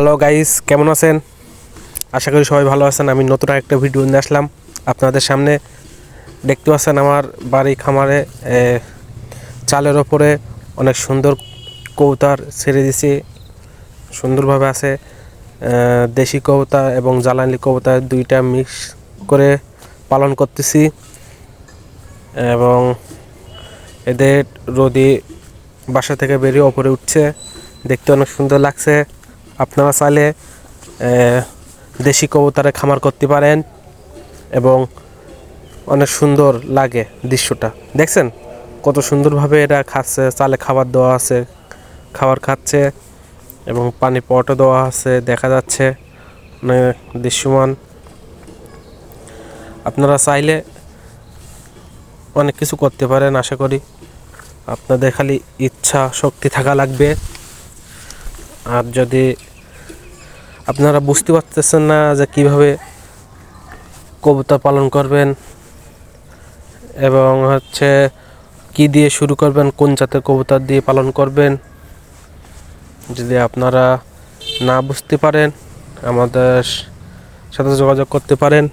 Hello guys কেমন আছেন? আশা করি সবাই ভালো আছেন। আমি নতুন একটা ভিডিও নিয়ে আসলাম। আপনাদের সামনে দেখতে পাচ্ছেন আমার বাড়ি খামারে চালের ওপরে অনেক সুন্দর কৌতার ছেড়ে দিছি সুন্দরভাবে আছে। দেশি কবুতর এবং জ্বালানি কবুতর দুইটা মিক্স করে পালন করতেছি। এবং এদের রোদি বাসা থেকে বেরিয়ে ওপরে উঠছে। দেখতে অনেক সুন্দর লাগছে। আপনারা চাইলে দেশি কবুতরে খামার করতে পারেন এবং অনেক সুন্দর লাগে দৃশ্যটা। দেখছেন? কত সুন্দরভাবে এরা খাচ্ছে, চালে খাবার দেওয়া আছে, খাবার খাচ্ছে এবং পানি পটও দেওয়া আছে, দেখা যাচ্ছে অনেক দৃশ্যমান। আপনারা চাইলে অনেক কিছু করতে পারেন, আশা করি আপনাদের খালি ইচ্ছা, শক্তি থাকা লাগবে। আর যদি আপনারা বুঝতে পারতেছেন না যে কীভাবে কবুতর পালন করবেন এবং হচ্ছে কি দিয়ে শুরু করবেন, কোন জাতের কবুতর দিয়ে পালন করবেন। যদি আপনারা না বুঝতে পারেন, আমাদের সাথে যোগাযোগ করতে পারেন।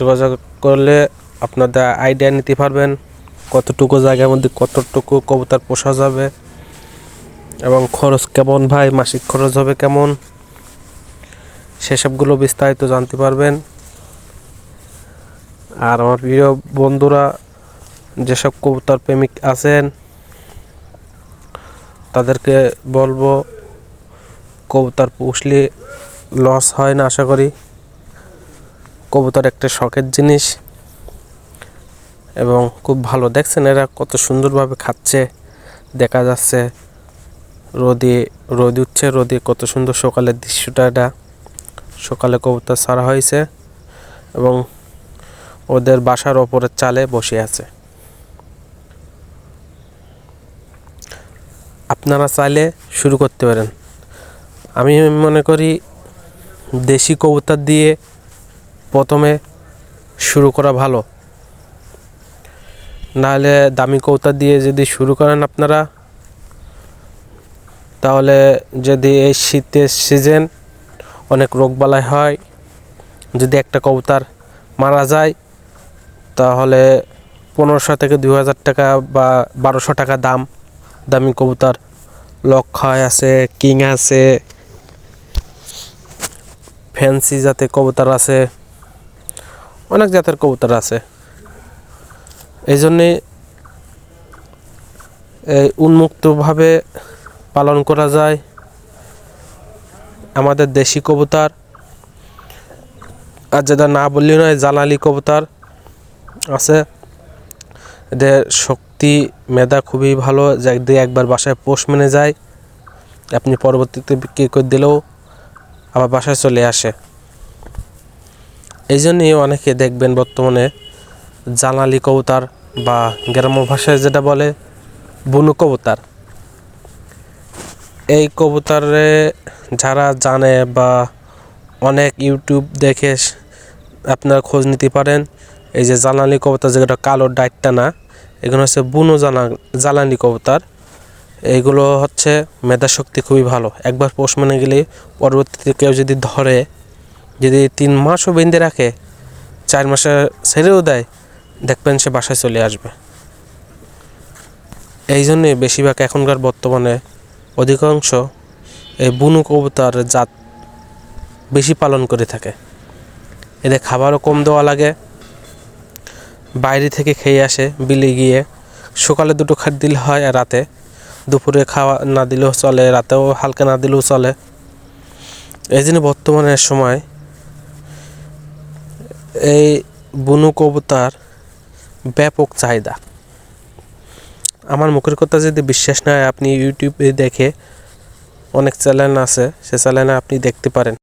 যোগাযোগ করলে আপনাদের আইডিয়া নিতে পারবেন কতটুকু জায়গার মধ্যে কতটুকু কবুতর পোষা যাবে। এবং খরচ কেমন ভাই? মাসিক খরচ হবে কেমন? সেসবগুলো বিস্তারিত জানতে পারবেন। আর আমার প্রিয় বন্ধুরা, যেসব কবুতর প্রেমিক আছেন, তাদেরকে বলব, কবুতর পুষলে লস হয় না আশা করি। কবুতর একটা শখের জিনিস। এবং খুব ভালো। দেখছেন এরা কত সুন্দরভাবে খাচ্ছে, দেখা যাচ্ছে। রোদে, রোদ উঠছে, রোদে কত সুন্দর সকালের দৃশ্যটা এটা। সকালে কবুতর ছাড়া হয়েছে এবং ওদের বাসার ওপরের চালে বসে আছে। আপনারা চাইলে শুরু করতে পারেন। আমি মনে করি দেশি কবুতর দিয়ে প্রথমে শুরু করা ভালো। নাহলে দামি কৌতা দিয়ে যদি শুরু করেন আপনারা তাহলে যদি এই শীতের সিজন অনেক রোগবালাই হয়, যদি একটা কবুতর মারা যায়, তাহলে পনেরোশো থেকে দুই হাজার টাকা বা বারোশো টাকা দাম, দামি কবুতর লক্ষয় আছে, কিং আছে ফ্যান্সি জাতের কবুতর আছে, অনেক জাতের কবুতর আছে। এই জন্যে এই উন্মুক্তভাবে পালন করা যায়। আমাদের দেশি কবুতর, আর যেটা না বললি নয়, জালালি কবুতর আছে। এদের শক্তি, মেধা খুবই ভালো যদি একবার বাসায় পোষ মেনে যায়। আপনি পরবর্তীতে বিক্রি করে দিলেও আবার বাসায় চলে আসে। এই জন্যই অনেকে দেখবেন বর্তমানে জালালি কবুতর বা গ্রাম্য ভাষায় যেটা বলে বুনু কবুতর। এই কবুতরে যারা জানে বা অনেক ইউটিউব দেখে আপনারা খোঁজ নিতে পারেন। এই যে জ্বালানি কবুতর যেটা কালো ডাইটটা না, এগুলো হচ্ছে বুনো জানা জ্বালানি কবুতর। এইগুলো হচ্ছে মেধা শক্তি খুবই ভালো। একবার পোষ মেনে গেলে পরবর্তীতে কেউ যদি ধরে, যদি তিন মাসও বেঁধে রাখে, চার মাসে ছেড়েও দেয়, দেখবেন সে বাসায় চলে আসবে। এই জন্যে বেশিরভাগ এখনকার বর্তমানে অধিকাংশ এই বুনু কবুতর জাত বেশি পালন করে থাকে। এদের খাবারও কম দেওয়া লাগে। বাইরে থেকে খেয়ে আসে, বিলে গিয়ে। সকালে দুটো খাট দিলে হয় আর রাতে। দুপুরে খাওয়া না দিলেও চলে, রাতেও হালকা না দিলেও চলে। এই জন্য বর্তমানের সময়, এই বুনু কবুতর ব্যাপক চাহিদা। আমার মুখের কথা যদি বিশ্বাস না হয়, আপনি ইউটিউবে দেখে অনেক চ্যানেল আছে, সে চ্যানেলে আপনি দেখতে পারেন।